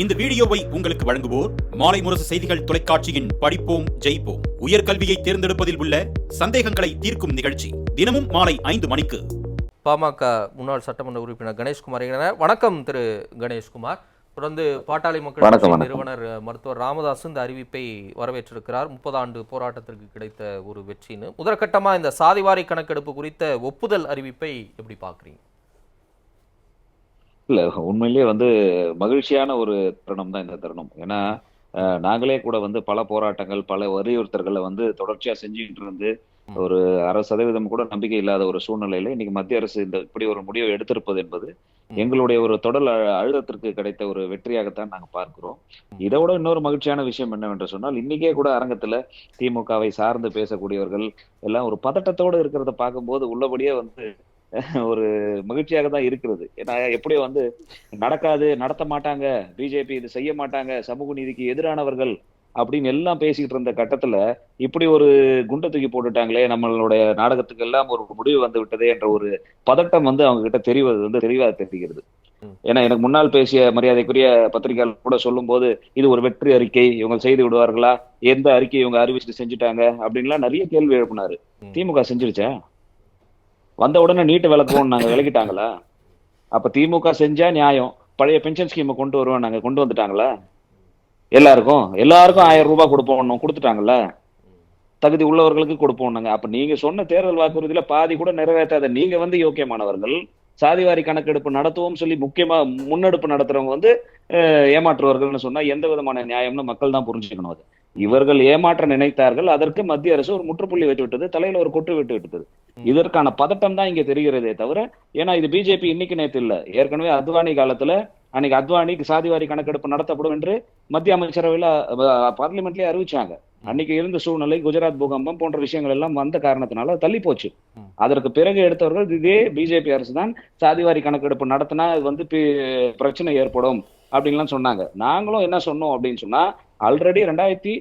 இந்த வீடியோவை உங்களுக்கு வழங்குவோர் மாலை முரசு செய்திகள் தொலைக்காட்சியின் படிப்போம் ஜெயிப்போம். உயர்கல்வியை தேர்ந்தெடுப்பதில் உள்ள சந்தேகங்களை தீர்க்கும் நிகழ்ச்சி தினமும் மாலை ஐந்து மணிக்கு. பாமக முன்னாள் சட்டமன்ற உறுப்பினர் கணேஷ்குமார் வணக்கம் திரு கணேஷ்குமார். தொடர்ந்து பாட்டாளி மக்கள். நிறுவனர் மருத்துவர் ராமதாஸ் இந்த அறிவிப்பை வரவேற்றிருக்கிறார். முப்பது ஆண்டு போராட்டத்திற்கு கிடைத்த ஒரு வெற்றின்னு. முதற்கட்டமா இந்த சாதிவாரி கணக்கெடுப்பு குறித்த ஒப்புதல் அறிவிப்பை எப்படி பார்க்குறீங்க? இல்ல உண்மையிலேயே வந்து மகிழ்ச்சியான ஒரு தருணம் தான் இந்த தருணம். ஏன்னா நாங்களே கூட வந்து பல போராட்டங்கள் பல வலியுறுத்தல்களை வந்து தொடர்ச்சியா செஞ்சுக்கிட்டு இருந்து ஒரு அரை சதவீதம் கூட நம்பிக்கை இல்லாத ஒரு சூழ்நிலையில இன்னைக்கு மத்திய அரசு இந்த இப்படி ஒரு முடிவை எடுத்திருப்பது என்பது எங்களுடைய ஒரு தொடர் அழு- அழுத்தத்திற்கு கிடைத்த ஒரு வெற்றியாகத்தான் நாங்க பார்க்கிறோம். இதை விட இன்னொரு மகிழ்ச்சியான விஷயம் என்னவென்று சொன்னால் இன்னைக்கே கூட அரங்கத்துல திமுகவை சார்ந்து பேசக்கூடியவர்கள் எல்லாம் ஒரு பதட்டத்தோடு இருக்கிறத பார்க்கும்போது உள்ளபடியே வந்து ஒரு மகிழ்ச்சியாக தான் இருக்கிறது ஏன்னா எப்படி வந்து நடக்காது நடத்த மாட்டாங்க பிஜேபி இது செய்ய மாட்டாங்க சமூக நீதிக்கு எதிரானவர்கள் அப்படின்னு எல்லாம் பேசிக்கிட்டு இருந்த கட்டத்துல இப்படி ஒரு குண்டை தூக்கி போட்டுட்டாங்களே நம்மளுடைய நாடகத்துக்கு எல்லாம் ஒரு முடிவு வந்து விட்டதே என்ற ஒரு பதட்டம் வந்து அவங்க கிட்ட தெரிவது வந்து தெளிவா தெரிகிறது. ஏன்னா எனக்கு முன்னால் பேசிய மரியாதைக்குரிய பத்திரிகையாளர் கூட சொல்லும்போது இது ஒரு வெற்றி அறிக்கை இவங்க செய்து விடுவார்களா எந்த அறிக்கை இவங்க அறிவிச்சுட்டு செஞ்சுட்டாங்க அப்படின்லாம் நிறைய கேள்வி எழுப்பினாரு. திமுக செஞ்சிருச்சா வந்த உடனே நீட்டு விளக்குவோம் நாங்க விளக்கிட்டாங்களா அப்ப திமுக செஞ்சா நியாயம். பழைய பென்ஷன் ஸ்கீமை கொண்டு வருவோம் நாங்க கொண்டு வந்துட்டாங்களா? எல்லாருக்கும். எல்லாருக்கும் ஆயிரம் ரூபாய் கொடுப்போம் கொடுத்துட்டாங்கல்ல? தகுதி உள்ளவர்களுக்கு கொடுப்போம் நாங்க. அப்ப நீங்க சொன்ன தேர்தல் வாக்குறுதியில பாதி கூட நிறைவேற்றாத நீங்க வந்து யோக்கியமானவர்கள். சாதிவாரி கணக்கெடுப்பு நடத்துவோம் சொல்லி முக்கியமா முன்னெடுப்பு நடத்துறவங்க வந்து ஏமாற்றுவார்கள்னு சொன்னா எந்த விதமான நியாயம்னு மக்கள் தான் புரிஞ்சுக்கணும் அது. இவர்கள் ஏமாற்ற நினைத்தார்கள். அதற்கு மத்திய அரசு ஒரு முற்றுப்புள்ளி வைத்து விட்டது. தலையில ஒரு கொட்டு விட்டு விட்டது. இதற்கான பதட்டம் தான் இங்க தெரிகிறதே தவிர ஏன்னா இது பிஜேபி இன்னைக்கு நேத்து இல்ல. ஏற்கனவே அத்வானி காலத்துல அன்னைக்கு அத்வானிக்கு சாதிவாரி கணக்கெடுப்பு நடத்தப்படும் என்று மத்திய அமைச்சரவையில பார்லிமெண்ட்லயே அறிவிச்சாங்க. அன்னைக்கு இருந்த சூழ்நிலை குஜராத் பூகம்பம் போன்ற விஷயங்கள் எல்லாம் வந்த காரணத்தினால தள்ளி போச்சு. அதற்கு பிறகு எடுத்தவர்கள் இதே பிஜேபி அரசு தான் சாதிவாரி கணக்கெடுப்பு நடத்தினா இது வந்து பிரச்சனை ஏற்படும் அப்படின்லாம் சொன்னாங்க. நாங்களும் என்ன சொன்னோம் அப்படின்னு சொன்னா ஆல்ரெடி ரெண்டாயிரத்தி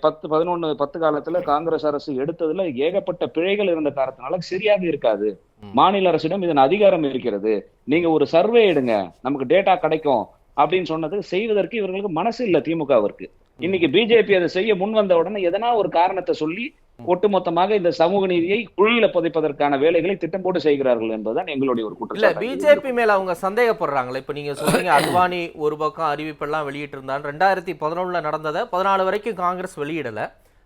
பத்து பதினொன்னு பத்து காலத்துல காங்கிரஸ் அரசு எடுத்ததுல ஏகப்பட்ட பிழைகள் இருந்த காரணத்தினால சரியாக இருக்காது. மாநில அரசிடம் இதன் அதிகாரம் இருக்கிறது. நீங்க ஒரு சர்வே எடுங்க. நமக்கு டேட்டா கிடைக்கும் அப்படின்னு சொன்னது செய்வதற்கு இவர்களுக்கு மனசு இல்ல திமுகவிற்கு. இன்னைக்கு பிஜேபி அதை செய்ய முன் வந்த உடனே எதனா ஒரு காரணத்தை சொல்லி ஒட்டுமொத்தமாக இந்த சமூக நீதியை குழியில புதைப்பதற்கான வேலைகளை திட்டம் போட்டு செய்கிறார்கள் என்பதுதான் எங்களுடைய ஒரு இல்ல குற்றச்சாட்டு. பிஜேபி மேல அவங்க சந்தேகப்படுறாங்களே. இப்ப நீங்க சொல்றீங்க அத்வானி ஒரு பக்கம் அறிவிப்பெல்லாம் வெளியிட்டு இருந்தாங்க ரெண்டாயிரத்தி பதினொன்னுல நடந்ததை பதினாலு வரைக்கும் காங்கிரஸ் வெளியிடல.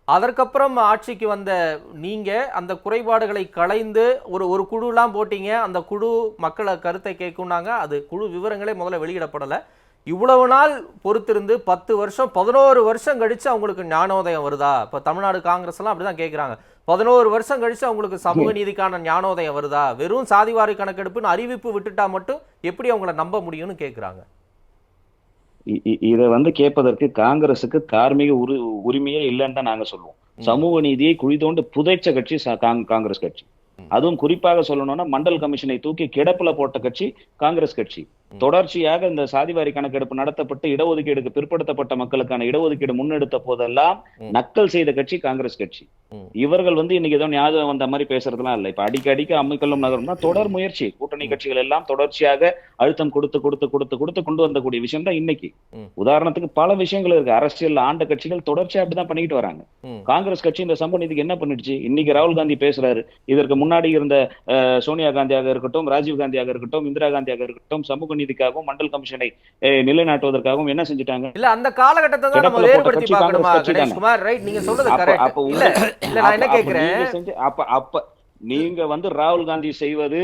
அதற்கப்புறம் ஆட்சிக்கு வந்த நீங்க அந்த குறைபாடுகளை களைந்து ஒரு ஒரு குழுலாம் போட்டீங்க. அந்த குழு மக்களை கருத்தை கேட்குனாங்க அது குழு விவரங்களே முதல்ல வெளியிடப்படல. இவ்வளவு நாள் பொறுத்திருந்து பத்து வருஷம் பதினோரு வருஷம் கழிச்சு அவங்களுக்கு ஞானோதயம் வருதா? இப்ப தமிழ்நாடு காங்கிரஸ் எல்லாம் அப்படிதான் கேக்குறாங்க. பதினோரு வருஷம் கழிச்சு அவங்களுக்கு சமூக நீதிக்கான ஞானோதயம் வருதா? வெறும் சாதிவாரி கணக்கெடுப்புன்னு அறிவிப்பு விட்டுட்டா மட்டும் எப்படி அவங்கள நம்ப முடியும்னு இ- இதை வந்து கேட்பதற்கு காங்கிரசுக்கு தார்மீக உரி உரிமையே இல்லைன்னு தான் நாங்க சொல்லுவோம். சமூக நீதியை குழி தோண்டு புதைச்ச கட்சி காங்கிரஸ் கட்சி. அதுவும் குறிப்பாக சொல்லணும்னா மண்டல் கமிஷனை தூக்கி கிடப்புல போட்ட கட்சி காங்கிரஸ் கட்சி. தொடர்ச்சியாக இந்த சாதிவாரி கணக்கெடுப்பு நடத்தப்பட்டு இடஒதுக்கீடுக்கு பிற்படுத்தப்பட்ட மக்களுக்கான இடஒதுக்கீடு முன்னெடுத்த போதெல்லாம். நக்கல் செய்த கட்சி காங்கிரஸ் கட்சி. இவர்கள் வந்து இன்னைக்கு ஏதோ ஞாபகம் வந்த மாதிரி பேசுறதுலாம் இல்ல. இப்ப அடிக்க அடிக்க அம்மிக்கல்லும் நகரம்னா தொடர் முயற்சி. கூட்டணி கட்சிகள் எல்லாம் தொடர்ச்சியாக அழுத்தம் கொடுத்து கொடுத்து கொடுத்து கொடுத்து கொண்டு வந்தக்கூடிய விஷயம் தான் இன்னைக்கு. உதாரணத்துக்கு பல விஷயங்கள் இருக்கு. அரசியல் ஆண்ட கட்சிகள் தொடர்ச்சியா அப்படிதான் பண்ணிட்டு வராங்க. காங்கிரஸ் கட்சி இந்த சமூக நீதிக்கு என்ன பண்ணிடுச்சு? இன்னைக்கு ராகுல் காந்தி பேசுறாரு. இதற்கு முன்னாடி இருந்த சோனியா காந்தியாக இருக்கட்டும் ராஜீவ் காந்தியாக இருக்கட்டும் இந்திரா காந்தியாக இருக்கட்டும் சமூக நீதிக்காகவும் மண்டல் கமிஷனை நிலைநாட்டுவதற்காகவும் என்ன செஞ்சுட்டாங்க? இல்ல அந்த காலகட்டத்தை தான் நம்ம வேறுபடுத்தி பார்க்கணுமா. கணேஷ்குமார் ரைட் நீங்க சொல்றது கரெக்ட் அப்ப இல்ல நான் என்ன கேக்குறேன்? அப்ப அப்ப நீங்க வந்து ராகுல் காந்தி செய்வது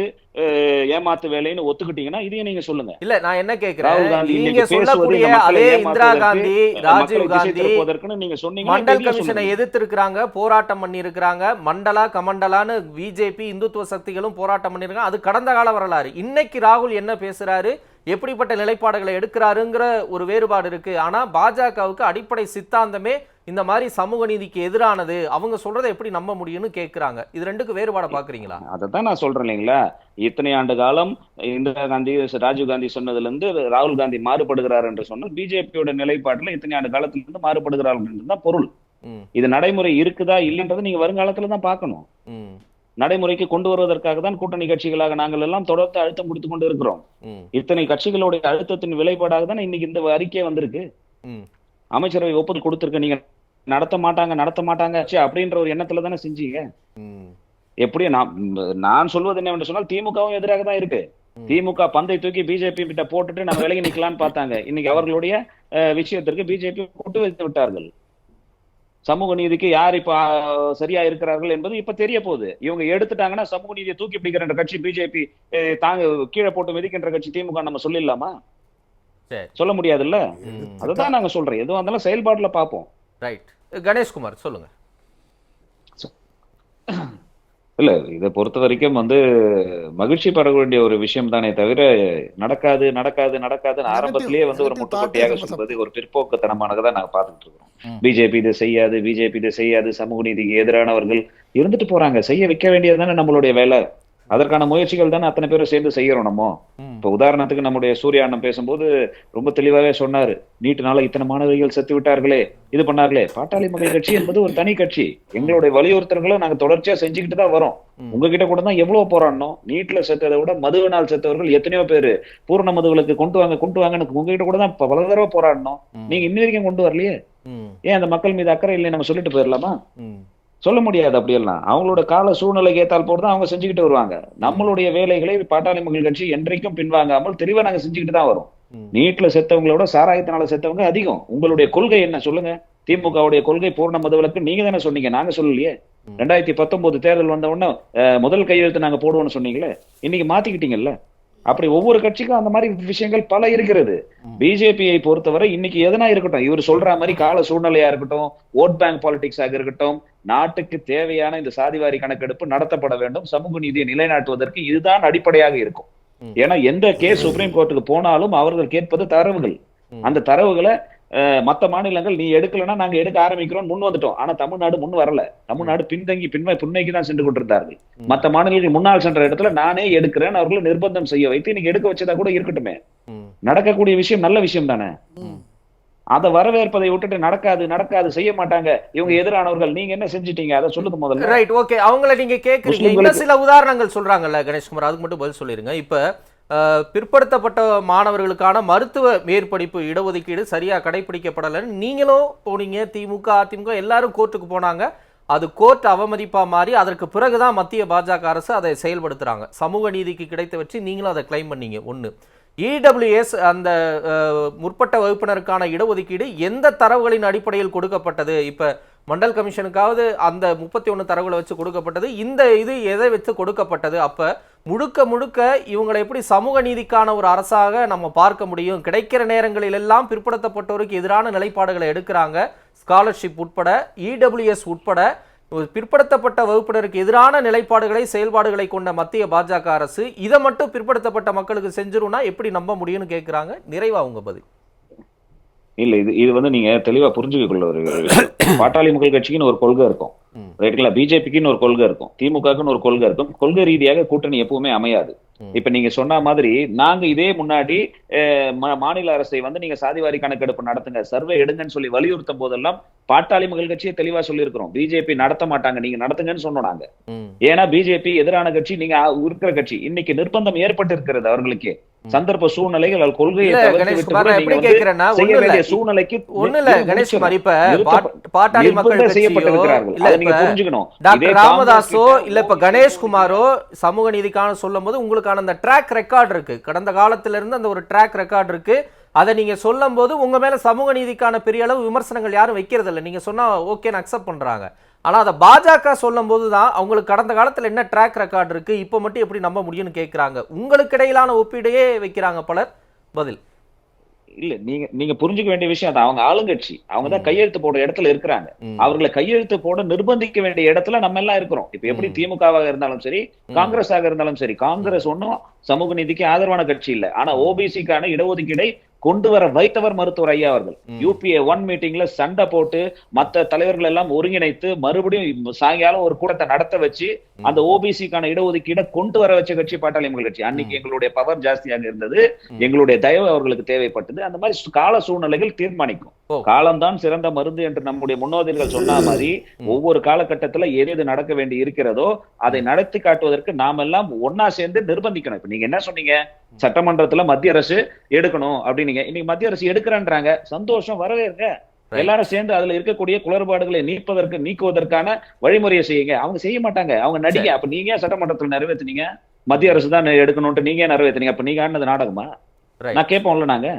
ஏமாத்து வேலைன்னு ஒத்துக்கிட்டீங்கன்னா இதையும் நீங்க சொல்லுங்க. இல்ல நான் என்ன கேக்குறேன்? நீங்க சொல்லக்கூடிய அதே இந்திரா காந்தி ராஜீவ் காந்தி நீங்க சொன்னீங்கன்னா மண்டல் கமிஷனை சொல்லுங்க. எதிர்த்திருக்கிறாங்க போராட்டம் பண்ணியிருக்கிறாங்க மண்டலா கமண்டலான்னு பிஜேபி இந்துத்துவ சக்திகளும் போராட்டம் பண்ணியிருக்காங்க. அது கடந்த கால வரலாறு. இன்னைக்கு ராகுல் என்ன பேசுறாரு? எப்படிப்பட்ட நிலைப்பாடுகளை எடுக்கிறாருங்கிற ஒரு வேறுபாடு இருக்கு. ஆனா பாஜகவுக்கு அடிப்படை சித்தாந்தமே இந்த மாதிரி சமூக நீதிக்கு எதிரானது. அவங்க சொல்றதை எப்படி நம்ப முடியும்னு கேக்குறாங்க. இது ரெண்டுக்கு வேறுபாட பாக்குறீங்களா? அதைத்தான் நான் சொல்றேன் இல்லைங்களா? இத்தனை ஆண்டு காலம் இந்திரா காந்தி ராஜீவ் காந்தி சொன்னதுல இருந்து ராகுல் காந்தி மாறுபடுகிறார் என்று சொன்னால் பிஜேபியோட நிலைப்பாட்டுல இத்தனை ஆண்டு காலத்துல இருந்து மாறுபடுகிறார் தான் பொருள். இது நடைமுறை இருக்குதா இல்லைன்றதை நீங்க வருங்காலத்துல தான் பார்க்கணும். நடைமுறைக்கு கொண்டு வருவதற்காக தான் கூட்டணி கட்சிகளாக நாங்கள் எல்லாம் தொடர்ந்து அழுத்தம் கொடுத்து கொண்டு இருக்கிறோம். இத்தனை கட்சிகளுடைய அழுத்தத்தின் விளைபாடாக தான் இன்னைக்கு இந்த அறிக்கை வந்திருக்கு. அமைச்சரவை ஒப்புதல் கொடுத்திருக்க நீங்க நடத்த மாட்டாங்க நடத்த மாட்டாங்க அப்படின்ற ஒரு எண்ணத்துல தானே செஞ்சீங்க. எப்படியும் நான் நான் சொல்வது என்னவென்று சொன்னால் திமுகவும் எதிராக தான் இருக்கு. திமுக பந்தை தூக்கி பிஜேபி கிட்ட போட்டுட்டு நம்ம விலகி நிக்கலாம்னு பார்த்தாங்க. இன்னைக்கு அவர்களுடைய விஷயத்திற்கு பிஜேபி கொட்டு வைத்து விட்டார்கள். சமூக நீதிக்கு யார் இப்ப சரியா இருக்கிறார்கள் என்பது இப்ப தெரிய போகுது. இவங்க எடுத்துட்டாங்கன்னா சமூக நீதியை தூக்கி பிடிக்கிற கட்சி பிஜேபி தாங்க கீழே போட்டு மிதிக்கின்ற கட்சி திமுக நம்ம சொல்லிடலாமா. சொல்ல முடியாதுல்ல. அதுதான் நாங்க சொல்றோம். எதுவும் இருந்தாலும் செயல்பாட்டுல பார்ப்போம். ரைட் கணேஷ்குமார் சொல்லுங்க. இல்ல இதை பொறுத்த வரைக்கும் வந்து மகிழ்ச்சி பட வேண்டிய ஒரு விஷயம் தானே தவிர நடக்காது நடக்காது நடக்காதுன்னு ஆரம்பத்திலேயே வந்து ஒரு முட்டுக்கட்டையாக சொல்வது ஒரு பிற்போக்குத்தனமானதான் நாங்க பார்த்துட்டு இருக்கிறோம். ம். பிஜேபி இதை செய்யாது பிஜேபி இதை செய்யாது சமூக நீதிக்கு எதிரானவர்கள் இருந்துட்டு போறாங்க. செய்ய வைக்க வேண்டியது தானே நம்மளுடைய வேலை. அதற்கான முயற்சிகள் தானே அத்தனை பேரும் சேர்ந்து செய்யறோம் நம்ம. இப்ப உதாரணத்துக்கு நம்முடைய சூர்யா அண்ணன் பேசும்போது ரொம்ப தெளிவாவே சொன்னாரு நீட்டுனால இத்தனை மாணவிகள் செத்து விட்டார்களே இது பண்ணார்களே பாட்டாளி மக்கள் கட்சி என்பது ஒரு தனி கட்சி எங்களுடைய வலியுறுத்தல்களை நாங்க தொடர்ச்சியா செஞ்சுக்கிட்டு தான் வரோம். உங்ககிட்ட கூட தான் எவ்வளவு போராடணும் நீட்ல செத்ததை விட மதுவினால் செத்தவர்கள் எத்தனையோ பேரு பூர்ண மதுவிலக்கு கொண்டு வாங்க கொண்டு வாங்கன்னு உங்ககிட்ட கூட தான் பல தடவை போராடணும். நீங்க இன்னி வரைக்கும் கொண்டு வரலையே. ஏன் அந்த மக்கள் மீது அக்கறை இல்லை நம்ம சொல்லிட்டு போயிடலாமா. சொல்ல முடியாது அப்படியெல்லாம். அவங்களோட கால சூழ்நிலைக்கு ஏத்தால் தான் அவங்க செஞ்சுக்கிட்டு வருவாங்க. நம்மளுடைய வேலைகளை பாட்டாளி மக்கள் கட்சி என்றைக்கும் பின்வாங்காமல் தெளிவா நாங்க செஞ்சுக்கிட்டு தான் வரோம். நீட்ல செத்தவங்களோட சாராயத்தினால செத்தவங்க அதிகம். உங்களுடைய கொள்கை என்ன சொல்லுங்க? திமுகவுடைய கொள்கை பூர்ண மதுவிலக்கு நீங்க தானே சொன்னீங்க. நாங்க சொல்லலையே. ரெண்டாயிரத்தி பத்தொன்பது தேர்தல் வந்த உடனே முதல் கையெழுத்து நாங்க போடுவோம்னு சொன்னீங்களே. இன்னைக்கு மாத்திக்கிட்டீங்கல்ல? அப்படி ஒவ்வொரு கட்சிக்கும் அந்த மாதிரி விஷயங்கள் பல இருக்கிறது. பிஜேபியை பொறுத்தவரை இன்னைக்கு எதனா இருக்கட்டும் இவர் சொல்ற மாதிரி கால சூழ்நிலையா இருக்கட்டும் ஓட் பேங்க் பாலிடிக்ஸாக இருக்கட்டும் நாட்டுக்கு தேவையான இந்த சாதிவாரி கணக்கெடுப்பு நடத்தப்பட வேண்டும் சமூக நீதியை நிலைநாட்டுவதற்கு இதுதான் அடிப்படையாக இருக்கும். ஏன்னா எந்த கேஸ் சுப்ரீம் கோர்ட்டுக்கு போனாலும் அவர்கள் கேட்பது தரவுகள். அந்த தரவுகளை மத்த மாநிலங்கள் நீ எடுக்கலைன்னா நாங்க எடுக்க ஆரம்பிக்கிறோம். முன் வந்துட்டோம். ஆனா தமிழ்நாடு முன் வரல. தமிழ்நாடு பின்தங்கி பின்மை பின்மைக்கு தான் சென்று கொண்டிருந்தார்கள். ம். மத்த மாநிலங்கள் முன்னால் சென்ற இடத்துல நானே எடுக்கிறேன். அவர்களை நிர்பந்தம் செய்ய வைத்து இன்னைக்கு எடுக்க வச்சதா கூட இருக்கட்டுமே. நடக்கக்கூடிய விஷயம் நல்ல விஷயம் தானே. அதை வரவேற்பதை விட்டுட்டு நடக்காது நடக்காது செய்ய மாட்டாங்க. இவங்க எதிரானவர்கள். நீங்க என்ன செஞ்சிட்டீங்க? அதை சொல்லுங்க முதல்ல. ரைட் ஓகே அவங்கள நீங்க கேக்குறீங்க. சில உதாரணங்கள் சொல்றாங்கல்ல கணேஷ்குமார். அதுக்கு மட்டும் பதில் சொல்லிருங்க. இப்ப பிற்படுத்தப்பட்ட மாணவர்களுக்கான மருத்துவ மேற்படிப்பு இடஒதுக்கீடு சரியாக கடைபிடிக்கப்படலைன்னு நீங்களும் போனீங்க திமுக அதிமுக எல்லாரும் கோர்ட்டுக்கு போனாங்க. அது கோர்ட் அவமதிப்பாக மாறி அதற்கு பிறகு தான் மத்திய பாஜக அரசு அதை செயல்படுத்துகிறாங்க சமூக நீதிக்கு கிடைத்த வச்சு நீங்களும் அதை கிளைம் பண்ணீங்க. ஒன்று இடபிள்யூஎஸ் அந்த முற்பட்ட வகுப்பினருக்கான இடஒதுக்கீடு எந்த தரவுகளின் அடிப்படையில் கொடுக்கப்பட்டது? இப்போ மண்டல் கமிஷனுக்காவது அந்த முப்பத்தி ஒன்று தரவுகளை வச்சு கொடுக்கப்பட்டது. இந்த இது எதை வச்சு கொடுக்கப்பட்டது? அப்போ முழுக்க முழுக்க இவங்களை எப்படி சமூக நீதிக்கான ஒரு அரசாக நம்ம பார்க்க முடியும்? கிடைக்கிற நேரங்களில் எல்லாம் பிற்படுத்தப்பட்டோருக்கு எதிரான நிலைப்பாடுகளை எடுக்கிறாங்க. ஸ்காலர்ஷிப் உட்பட இடபிள்யூஎஸ் உட்பட பிற்படுத்தப்பட்ட வகுப்பினருக்கு எதிரான நிலைப்பாடுகளை செயல்பாடுகளை கொண்ட மத்திய பாஜக அரசு இதை மட்டும் பிற்படுத்தப்பட்ட மக்களுக்கு செஞ்சிரும்னா எப்படி நம்ப முடியும்னு கேட்குறாங்க நிறைவா உங்க பதில். இல்லை இது இது வந்து நீங்க தெளிவா புரிஞ்சுக்க கொள்ள ஒரு பாட்டாளி மக்கள் கட்சிக்குன்னு ஒரு கொள்கை இருக்கும். ரைட்டுங்களா பிஜேபிக்குன்னு ஒரு கொள்கை இருக்கும். திமுகக்குன்னு ஒரு கொள்கை இருக்கும். கொள்கை ரீதியாக கூட்டணி எப்பவுமே அமையாது. இப்ப நீங்க சொன்ன மாதிரி நாங்க இதே முன்னாடி மாநில அரசை வந்து நீங்க சாதிவாரி கணக்கெடுப்பு நடத்துங்க சர்வே எடுங்கன்னு சொல்லி வலியுறுத்தும் போதெல்லாம் பாட்டாளி மக்கள் கட்சியை தெளிவா சொல்லியிருக்கிறோம். பிஜேபி நடத்த மாட்டாங்க நீங்க நடத்துங்கன்னு சொன்னோம் நாங்க. ஏன்னா பிஜேபி எதிரான கட்சி நீங்க இருக்கிற கட்சி. இன்னைக்கு நிர்பந்தம் ஏற்பட்டு இருக்கிறது அவர்களுக்கு சந்தர்ப்ப சூழ்நிலைகள் சூழ்நிலைக்கு ஒண்ணு இல்ல நிறுத்த- கணேஷ் குமார் இப்ப பாட்டாளி மக்கள் செய்யப்பட்டிருக்கிறார்கள். நீங்க புரிஞ்சுக்கணும். டாக்டர் ராமதாஸோ இல்ல இப்ப கணேஷ் குமாரோ சமூக நீதிக்கான சொல்லும் போது உங்களுக்கான அந்த ட்ராக் ரெக்கார்ட் இருக்கு. கடந்த காலத்துல இருந்து அந்த ஒரு ட்ராக் ரெக்கார்ட் இருக்கு. அதை நீங்க சொல்லும் போது உங்க மேல சமூக நீதிக்கான பெரிய அளவு விமர்சனங்கள் யாரும் வைக்கிறது இல்ல நீங்க சொன்னா ஓகேன்னு அக்செப்ட் பண்றாங்க. ஆனா அதை பாஜக சொல்லும் போது தான் அவங்களுக்கு கடந்த காலத்துல என்ன ட்ராக் ரெக்கார்ட் இருக்கு? இப்போ மட்டும் எப்படி நம்ப முடியும்னு கேக்குறாங்க. உங்களுக்கு இடையிலான ஒப்பீடையே வைக்கிறாங்க பலர். பதில். இல்ல நீங்க நீங்க புரிஞ்சுக்க வேண்டிய விஷயம் அது. அவங்க ஆளுங்கட்சி அவங்க தான் கையெழுத்து போடுற இடத்துல இருக்கிறாங்க. அவர்களை கையெழுத்து போட நிர்பந்திக்க வேண்டிய இடத்துல நம்ம எல்லாம் இருக்கிறோம். இப்ப எப்படி. திமுகவாக இருந்தாலும் சரி ம். காங்கிரஸாக இருந்தாலும் சரி காங்கிரஸ் ஒண்ணும் சமூக நீதிக்கு ஆதரவான கட்சி இல்ல. ஆனா ஓபிசிக்கான இடஒதுக்கீடை கொண்டு வர வைத்தவர் மருத்துவர் ஐயா அவர்கள். யூபிஏ ஒன் மீட்டிங்ல சண்டை போட்டு மத்த தலைவர்கள் எல்லாம் ஒருங்கிணைத்து மறுபடியும் சாயங்காலம் ஒரு கூட்டத்தை நடத்த வச்சு. அந்த ஓபிசிக்கான இடஒதுக்கீடை கொண்டு வர வச்ச கட்சி பாட்டாளி மக்கள் கட்சி. அன்னைக்கு எங்களுடைய பவர் ஜாஸ்தியாக இருந்தது. எங்களுடைய தயவு அவர்களுக்கு தேவைப்பட்டது. அந்த மாதிரி கால சூழ்நிலைகள் தீர்மானிக்கும். காலம்தான் சிறந்த மருந்து என்று நம்முடைய முன்னோதிர்கள் சொன்ன மாதிரி ஒவ்வொரு காலகட்டத்துல எது எது நடக்க வேண்டி இருக்கிறதோ அதை நடத்தி காட்டுவதற்கு நாமெல்லாம் ஒன்னா சேர்ந்து நிர்பந்திக்கணும். இப்ப நீங்க என்ன சொன்னீங்க? சட்டமன்றத்துல மத்திய அரசு எடுக்கணும் அப்படின்னீங்க இன்னைக்கு மத்திய அரசு எடுக்கிறேன்றாங்க. சந்தோஷம் வரவேற்க. எல்லாரும் சேர்ந்து அதுல இருக்கக்கூடிய குளறுபாடுகளை நீப்பதற்கு நீக்குவதற்கான வழிமுறையை செய்யுங்க. அவங்க செய்ய மாட்டாங்க. அவங்க நடிகை அப்ப நீங்க சட்டமன்றத்துல நிறைவேத்துனீங்க? மத்திய அரசு தான் எடுக்கணும்ட்டு நீங்க ஏன் நிறைவேத்துனீங்க? அப்ப நீங்க ஆடினது நாடகமா. நான் கேட்போம்ல நாங்க.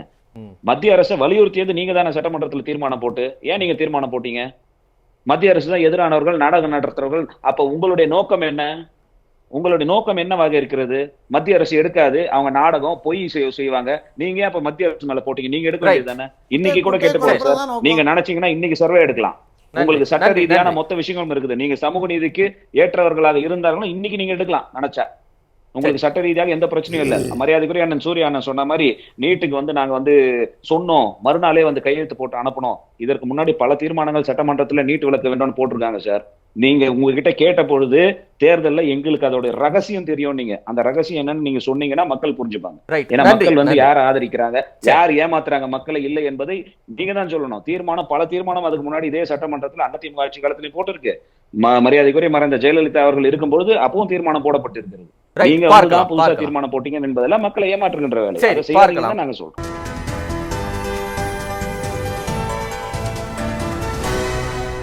மத்திய அரசை வலியுறுத்தியது நீங்க தானே சட்டமன்றத்துல தீர்மானம் போட்டு. ஏன் நீங்க தீர்மானம் போட்டீங்க? மத்திய அரசு தான் எதிரானவர்கள் நாடகம் நடத்துறவர்கள். அப்ப உங்களுடைய நோக்கம் என்ன? உங்களுடைய நோக்கம் என்னவாக இருக்கிறது? மத்திய அரசு எடுக்காது. அவங்க நாடகம் பொய் செய்- செய்வாங்க. நீங்க ஏன் அப்ப மத்திய அரசு மேல போட்டீங்க? நீங்க எடுக்க. வேண்டியது தானே இன்னைக்கு கூட கேட்டு போறேன் சார் நீங்க நினைச்சீங்கன்னா இன்னைக்கு சர்வே எடுக்கலாம். உங்களுக்கு சட்ட ரீதியான. மொத்த விஷயங்களும் இருக்குது. நீங்க சமூக நீதிக்கு ஏற்றவர்களாக இருந்தாலும் இன்னைக்கு நீங்க எடுக்கலாம். நினைச்சா. உங்களுக்கு சட்ட ரீதியாக எந்த பிரச்சனையும் இல்ல. மரியாதைக்குரிய அண்ணன் சூர்யா அண்ணன் சொன்ன மாதிரி நீட்டுக்கு வந்து நாங்க வந்து சொன்னோம். மறுநாளே வந்து கையெழுத்து போட்டு அனுப்பணும் இதற்கு முன்னாடி பல தீர்மானங்கள் சட்டமன்றத்துல நீட் விளக்க வேண்டும்னு போட்டிருக்காங்க சார். நீங்க உங்ககிட்ட கேட்ட பொழுது தேர்தல்ல எங்களுக்கு அதோட ரகசியம் தெரியும் நீங்க அந்த ரகசியம் என்னன்னு நீங்க சொன்னீங்கன்னா மக்கள் புரிஞ்சுப்பாங்க. ஏன்னா மக்கள் வந்து. யார் ஆதரிக்கிறாங்க யார் ஏமாத்துறாங்க மக்களை இல்லை என்பதை நீங்க தான் சொல்லணும். தீர்மானம் பல தீர்மானம் அதுக்கு முன்னாடி இதே சட்டமன்றத்துல அதிமுக ஆட்சி காலத்திலயும் போட்டிருக்கு. மரியாதைக்குரிய மறைந்த ஜெயலலிதா அவர்கள் இருக்கும்பொழுது அப்பவும் தீர்மானம் போடப்பட்டிருக்கிறது. நீங்க புதுசா. தீர்மானம் போட்டீங்க என்பதெல்லாம் மக்களை ஏமாற்றுகின்ற வேலை. நாங்க சொல்றோம்.